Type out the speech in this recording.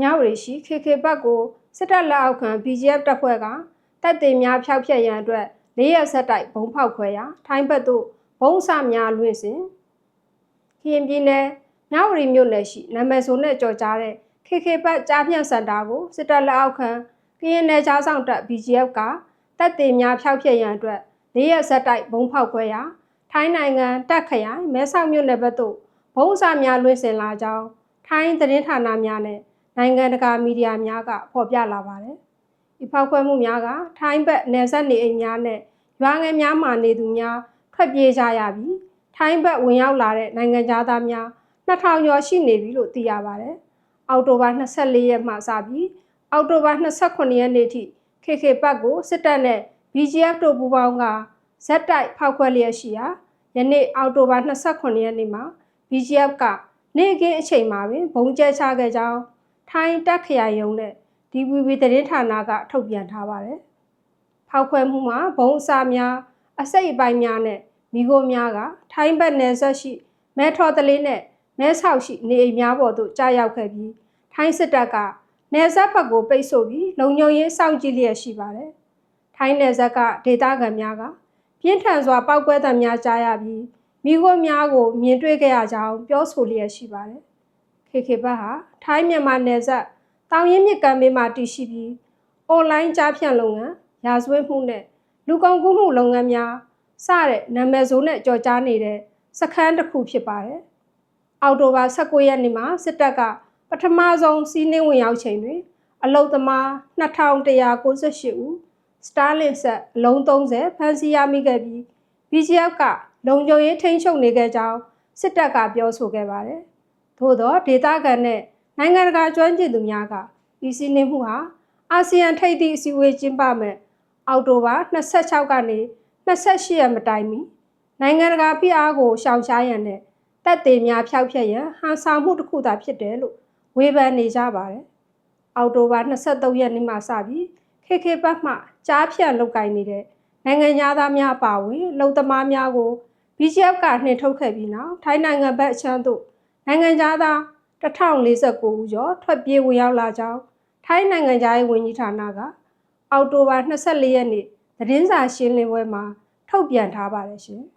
မြဝတီရှိ KK ဘက်ကိုစစ်တပ်လက်အောက်ခံ BGF တပ်ဖွဲ့ကတပ်တွေများဖျောက်ဖျက်ရန်အတွက်၄ရက်ဆက်တိုက်ဘုံဖောက်ခွဲရာထိုင်းဘက်သို့ဘုံစများလွင့်စဉ်ခရင်ပြည်နယ်မြဝတီမြို့နယ်ရှိနာမည်ဆိုနဲ့ကြော်ကြားတဲ့ KK ဘက်ကြားပြန့်စင်တာကိုစစ်တပ်လက်အောက်ခံကရင်နယ်ခြားဆောင်တပ် BGF ကတပ်တွေများဖျောက်ဖျက်ရန်အတွက်၄ရက်ဆက်တိုက်ဘုံဖောက်ခွဲရာထိုင်းနိုင်ငံတက်ခရိုင်မဲဆောက်မြို့နယ်ဘက်သို့ဘုံစများလွင့်စင်လာကြောင်းထိုင်းသတင်းဌာနများနဲ့ နိုင်ငံတကာမီဒီယာများကဖော်ပြလာပါတယ်။ဒီဖောက်ခွဲမှုများကထိုင်းဘက်နယ်စပ်နေအိမ်များနဲ့ရွာငယ်များမှနေသူများထွက်ပြေးကြရပြီးထိုင်းဘက်ဝင်ရောက်လာတဲ့နိုင်ငံသားများ2000ကျော်ရှိနေပြီလို့သိရပါတယ်။အောက်တိုဘာ24ရက်မှစပြီးအောက်တိုဘာ28ရက်နေ့ထိ KK ဘက်ကိုစစ်တပ်နဲ့ BGF တို့ပူးပေါင်းကဇက်တိုက်ဖောက်ခွဲလျက်ရှိရာယနေ့အောက်တိုဘာ28ရက်နေ့မှာ BGF ကနေ့ကင်းအချိန်မှာပင်ဘုံကျဲချခဲ့ကြောင်း ထိုင်းတပ်ခရိုင်ရုံးနဲ့ DVB သတင်းဌာနက ထုတ်ပြန်ထားပါတယ်။ဖောက်ခွဲမှုမှာဘုံအစာများအစိတ်အပိုင်းများနဲ့မိโกများက ထိုင်းဘက်နယ်ဆက်ရှိမဲထော်တလေးနဲ့မဲဆောက်ရှိနေအိမ်များပေါ်သို့ကြားရောက်ခဲ့ပြီးထိုင်းစစ်တပ်ကနယ်စပ်ဘက်ကိုပိတ်ဆို့ပြီးလုံခြုံရေးစောင့်ကြည့်လျက်ရှိပါတယ်။ထိုင်းနယ်စပ်ကဒေသခံများကပြင်းထန်စွာပောက်ကွဲသံများကြားရပြီးမိခိုးများကိုမြင်တွေ့ခဲ့ရကြောင်းပြောဆိုလျက်ရှိပါတယ်။ KK ဘတ်ဟာထိုင်းမြန်မာနယ်စပ်တောင်ရင်မြစ်ကမ်းဘေးမှာတည်ရှိပြီးအွန်လိုင်းကြားဖြန့်လုပ်ငန်းရာဇဝတ်မှုနဲ့လူကုန်ကူးမှုလုပ်ငန်းများစတဲ့နာမည်ဆိုးနဲ့ကြော်ကြားနေတဲ့စခန်းတစ်ခုဖြစ်ပါတယ်။အောက်တိုဘာ19ရက်နေ့မှာစစ်တပ်ကပထမဆုံးစီးနင်းဝင်ရောက်ချိန်တွင် အလုတ်သမား2198ဦးစတားလင်ဆက်အလုံး30ဖမ်းဆီးရမိခဲ့ပြီး BGF ကလုံခြုံရေးထိန်းချုပ်နေခဲ့ကြောင်းစစ်တပ်ကပြောဆိုခဲ့ပါတယ်။ သို့သောဒေသခံနဲ့နိုင်ငံတကာကျွမ်းကျင်သူများကဒီစီးနင်းမှုဟာအာဆီယံထိပ်သီးအစည်းအဝေးကျင်းပမယ်အောက်တိုဘာ26ကနေ28ရက်မတိုင်မီနိုင်ငံတကာဖိအားကိုရှောင်ရှားရန်နဲ့တပ်သေးများဖျောက်ဖျက်ရန်ဟန်ဆောင်မှုတစ်ခုသာဖြစ်တယ်လို့ဝေဖန်နေကြပါတယ်။အောက်တိုဘာ23ရက်နေ့မှစပြီး KK ဘတ်မှကြားဖြတ်လုတ်ကင်နေတဲ့နိုင်ငံသားများအပါအဝင်လုံသမားများကို BGF ကနှင်ထုတ်ခဲ့ပြီးနောက်ထိုင်းနိုင်ငံဘက်အချမ်းသို့ နိုင်ငံသား1049ဦးကျော်ထွက်ပြေးဝင်ရောက်လာကြောင်းထိုင်းနိုင်ငံသားရေးဝန်ကြီးဌာနကအောက်တိုဘာ24ရက်နေ့သတင်းစာရှင်းလင်းပွဲမှာထုတ်ပြန်ထားပါတယ်ရှင်။